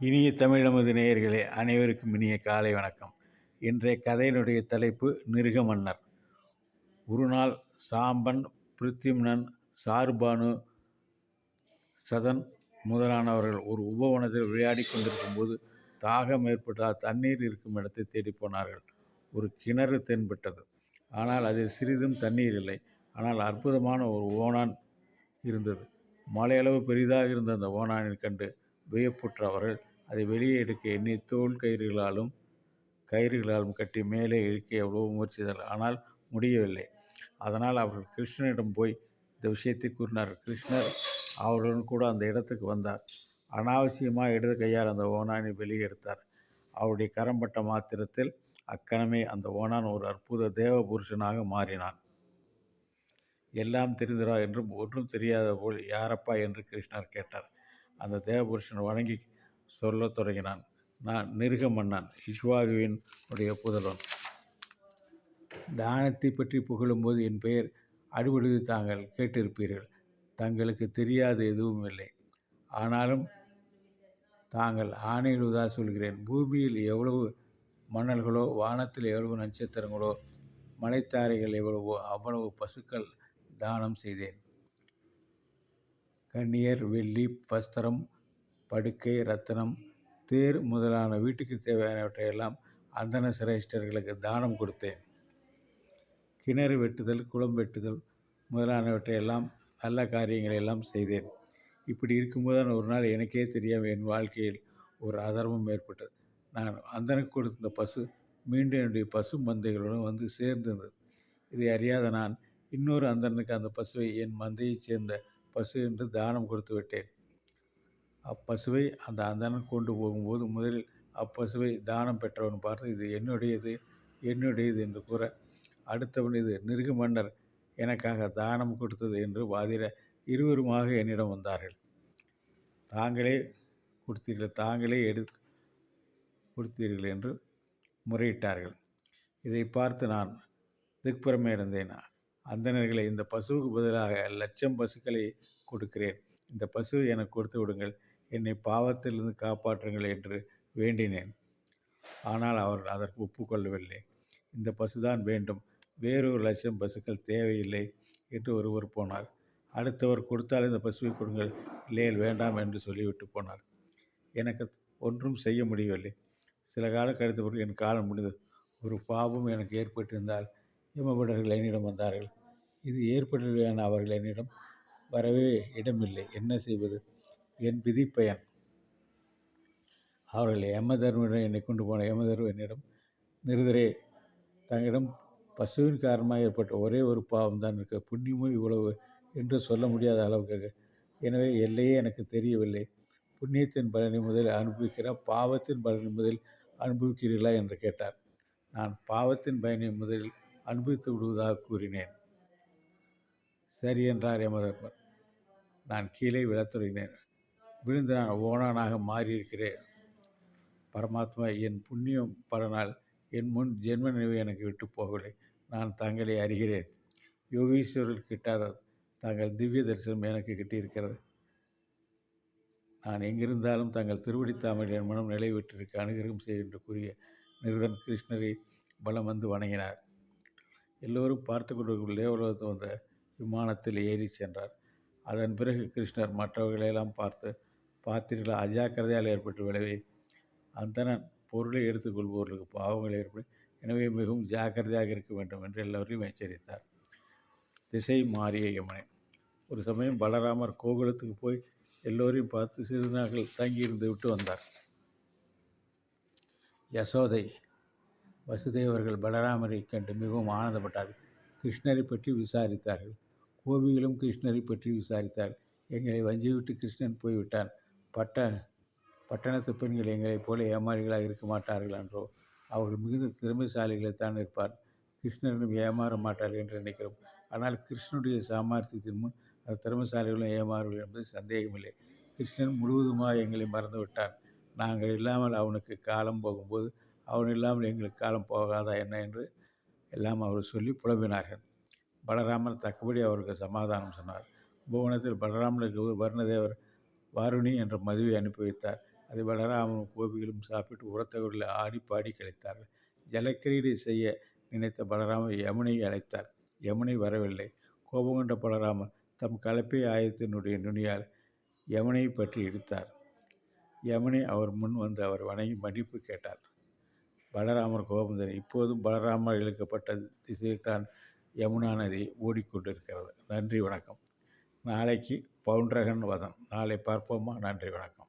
இனிய தமிழ் நமது நேயர்களே அனைவருக்கும் இனிய காலை வணக்கம். இன்றைய கதையினுடைய தலைப்பு நிருக மன்னர் ஒரு நாள் சாம்பன் பிருத்திம்னன் சார்பானு சதன் முதலானவர்கள் ஒரு உபவனத்தில் விளையாடி கொண்டிருக்கும்போது தாகம் ஏற்பட்டால் தண்ணீர் இருக்கும் இடத்தை தேடி போனார்கள். ஒரு கிணறு தென்பட்டது. ஆனால் அதில் சிறிதும் தண்ணீர் இல்லை. ஆனால் அற்புதமான ஒரு ஓணான் இருந்தது. மலையளவு பெரிதாக இருந்த அந்த ஓணானை கண்டு வியப்புற்றவர்கள் அதை வெளியே எடுக்க எண்ணி தோல் கயிறுகளாலும் கயிறுகளாலும் கட்டி மேலே இழுக்க எவ்வளவோ முயற்சித்தார்கள். ஆனால் முடியவில்லை. அதனால் அவர்கள் கிருஷ்ணனிடம் போய் இந்த விஷயத்தை கூறினார் கிருஷ்ணர் அவர்களுடன் கூட அந்த இடத்துக்கு வந்தார். அனாவசியமாக இடது கையால் அந்த ஓனானை வெளியே எடுத்தார். அவருடைய கரம்பட்ட மாத்திரத்தில் அக்கணமே அந்த ஓனான் ஒரு அற்புத தேவ புருஷனாக மாறினான். எல்லாம் தெரிந்தரா என்றும் ஒன்றும் தெரியாத போல் யாரப்பா என்று கிருஷ்ணர் கேட்டார். அந்த தேவபுருஷன் வணங்கி சொல்லத் தொடங்கினான். நான் நிருக மன்னன் இஷ்வாகுவின் உடைய புதல்வன். தானத்தை பற்றி புகழும்போது என் பெயர் அடிபடுவது தாங்கள் கேட்டிருப்பீர்கள். தங்களுக்கு தெரியாது எதுவும் இல்லை. ஆனாலும் தாங்கள் ஆணையிடுவதாக சொல்கிறேன். பூமியில் எவ்வளவு மணல்களோ வானத்தில் எவ்வளவு நட்சத்திரங்களோ மலைத்தாரைகள் எவ்வளவோ அவ்வளவு பசுக்கள் தானம் செய்தேன். கண்ணியர் வெள்ளி வஸ்திரம் படுக்கை ரத்தனம் தேர் முதலான வீட்டுக்கு தேவையானவற்றையெல்லாம் அந்தன சிரேஷ்டர்களுக்கு தானம் கொடுத்தேன். கிணறு வெட்டுதல் குளம் வெட்டுதல் முதலானவற்றையெல்லாம் நல்ல காரியங்களை எல்லாம் செய்தேன். இப்படி இருக்கும்போது ஒரு நாள் எனக்கே தெரியாமல் என் வாழ்க்கையில் ஒரு அதர்மம் ஏற்பட்டது. நான் அந்தனுக்கு கொடுத்த பசு மீண்டும் என்னுடைய பசு மந்தைகளுடன் வந்து சேர்ந்திருந்தது இதை அறியாத நான் இன்னொரு அந்தனுக்கு அந்த பசுவை என் மந்தையைச் சேர்ந்த பசு என்று தானம் கொடுத்து விட்டேன். அப்பசுவை அந்த அந்தணன் கொண்டு போகும்போது முதலில் அப்பசுவை தானம் பெற்றவன் பார்த்து இது என்னுடையது என்னுடையது என்று கூற அடுத்தவன் இது நிருகு மன்னர் எனக்காக தானம் கொடுத்தது என்று வாதிட இருவருமாக என்னிடம் வந்தார்கள். தாங்களே கொடுத்தீர்கள் தாங்களே எடு கொடுத்தீர்கள் என்று முறையிட்டார்கள். இதை பார்த்து நான் திக்புறமே இருந்தேன். அந்தனர்களை இந்த பசுவுக்கு பதிலாக லட்சம் பசுக்களை கொடுக்கிறேன். இந்த பசுவை எனக்கு கொடுத்து விடுங்கள். என்னை பாவத்திலிருந்து காப்பாற்றுங்கள் என்று வேண்டினேன். ஆனால் அவர் அதற்கு ஒப்புக்கொள்ளவில்லை இந்த பசுதான் வேண்டும். வேறொரு லட்சம் பசுக்கள் தேவையில்லை என்று ஒருவர் போனார். அடுத்தவர் கொடுத்தால் இந்த பசுவை கொடுங்கள். இல்லையில் வேண்டாம் என்று சொல்லிவிட்டு போனார். எனக்கு ஒன்றும் செய்ய முடியவில்லை. சில காலம் கழித்த பிறகு என் காலம் முடிந்தது. ஒரு பாவம் எனக்கு ஏற்பட்டிருந்தால் இமபடர்கள் என்னிடம் வந்தார்கள். இது ஏற்பட்டவையான அவர்கள் என்னிடம் வரவே இடமில்லை. என்ன செய்வது? என் விதிப்பயன். அவர்கள் யமதர்மனிடம் என்னை கொண்டு போன யமதர்ம என்னிடம் நிறுதரே தங்களிடம் பசுவின் காரணமாக ஏற்பட்ட ஒரே ஒரு பாவம் தான் இருக்க புண்ணியமும் இவ்வளவு என்று சொல்ல முடியாத அளவுக்கு எனவே எல்லையே எனக்கு தெரியவில்லை. புண்ணியத்தின் பலனை முதலில் அனுபவிக்கிற பாவத்தின் பலனை முதலில் அனுபவிக்கிறீர்களா? என்று கேட்டார். நான் பாவத்தின் பயனை முதலில் அனுபவித்து விடுவதாக கூறினேன். சரி என்றார் யமதர்மர். நான் கீழே விழத் தொடங்கினேன். விழுந்து நான் ஓனானாக மாறியிருக்கிறேன். பரமாத்மா என் புண்ணியம் பலனால் என் முன் ஜென்ம நினைவு எனக்கு விட்டு போகவில்லை. நான் தங்களை அறிகிறேன். யோகீஸ்வரர் கிட்டாத தங்கள் திவ்ய தரிசனம் எனக்கு கிட்டியிருக்கிறது. நான் எங்கிருந்தாலும் தங்கள் திருவடி தாமல் என் மனம் நிலைவிட்டிருக்க அனுகிரகம் செய்ய என்று கூறிய நிருதன் கிருஷ்ணரை பலம் வந்து வணங்கினார். எல்லோரும் பார்த்து கொண்டிருக்கும் தேவலோகத்து வந்த விமானத்தில் ஏறி சென்றார். அதன் பிறகு கிருஷ்ணர் மற்றவர்களையெல்லாம் பார்த்து பார்த்தீர்களா அஜாக்கிரதையால் ஏற்பட்ட விளைவை அந்தனன் பொருளை எடுத்துக்கொள்பவர்களுக்கு பாவங்கள் ஏற்படும் எனவே மிகவும் ஜாக்கிரதையாக இருக்க வேண்டும் என்று எல்லோரையும் எச்சரித்தார். திசை மாறிய யமுனை. ஒரு சமயம் பலராமர் கோகுலத்துக்கு போய் எல்லோரையும் பார்த்து சிறு நாட்கள் தங்கியிருந்து விட்டு வந்தார். யசோதை வசுதேவர்கள் பலராமரை கண்டு மிகவும் ஆனந்தப்பட்டார்கள். கிருஷ்ணரை பற்றி விசாரித்தார்கள். கோபிகளும் கிருஷ்ணரை பற்றி விசாரித்தார்கள். எங்களை வஞ்சிவிட்டு கிருஷ்ணன் போய்விட்டான். பட்ட பட்டணத்து பெண்கள் எங்களைப் போல ஏமாறிகளாக இருக்க மாட்டார்கள் என்றோ அவர்கள் மிகுந்த திறமைசாலிகளைத்தான் இருப்பார். கிருஷ்ணரிடம் ஏமாற மாட்டார்கள் என்று நினைக்கிறோம். ஆனால் கிருஷ்ணனுடைய சாமர்த்தியத்தின் முன் அது திறமைசாலிகளும் ஏமாறுகள் என்பது சந்தேகமில்லை. கிருஷ்ணன் முழுவதுமாக எங்களை மறந்துவிட்டான். நாங்கள் இல்லாமல் அவனுக்கு காலம் போகும்போது அவன் இல்லாமல் எங்களுக்கு காலம் போகாதா என்ன என்று எல்லாம் அவர் சொல்லி புலம்பினார்கள். பலராமர் தக்கபடி அவருக்கு சமாதானம் சொன்னார். புவனத்தில் பலராமனுக்கு வர்ணதேவர் வாருணி என்ற மதுவை அனுப்பி வைத்தார். அதை பலராமனும் கோபிகளும் சாப்பிட்டு உரத்தவர்கள் ஆடி பாடி கழித்தார்கள். ஜலக்கிரீடை செய்ய நினைத்த பலராமன் யமுனை அழைத்தார். யமுனை வரவில்லை. கோபம் கொண்ட பலராமன் தம் கலப்பை ஆயத்தினுடைய நுனியால் யமுனை பற்றி இடித்தார். யமுனை அவர் முன் வந்து அவர் வணங்கி மன்னிப்பு கேட்டார். பலராமர் கோபந்தன் இப்போதும் பலராமர் இழுக்கப்பட்ட திசையில்தான் யமுனா நதி ஓடிக்கொண்டிருக்கிறது. நன்றி வணக்கம். நாளைக்கு பவுண்டரகன் வதம். நாளை பார்ப்போமா? நன்றி வணக்கம்.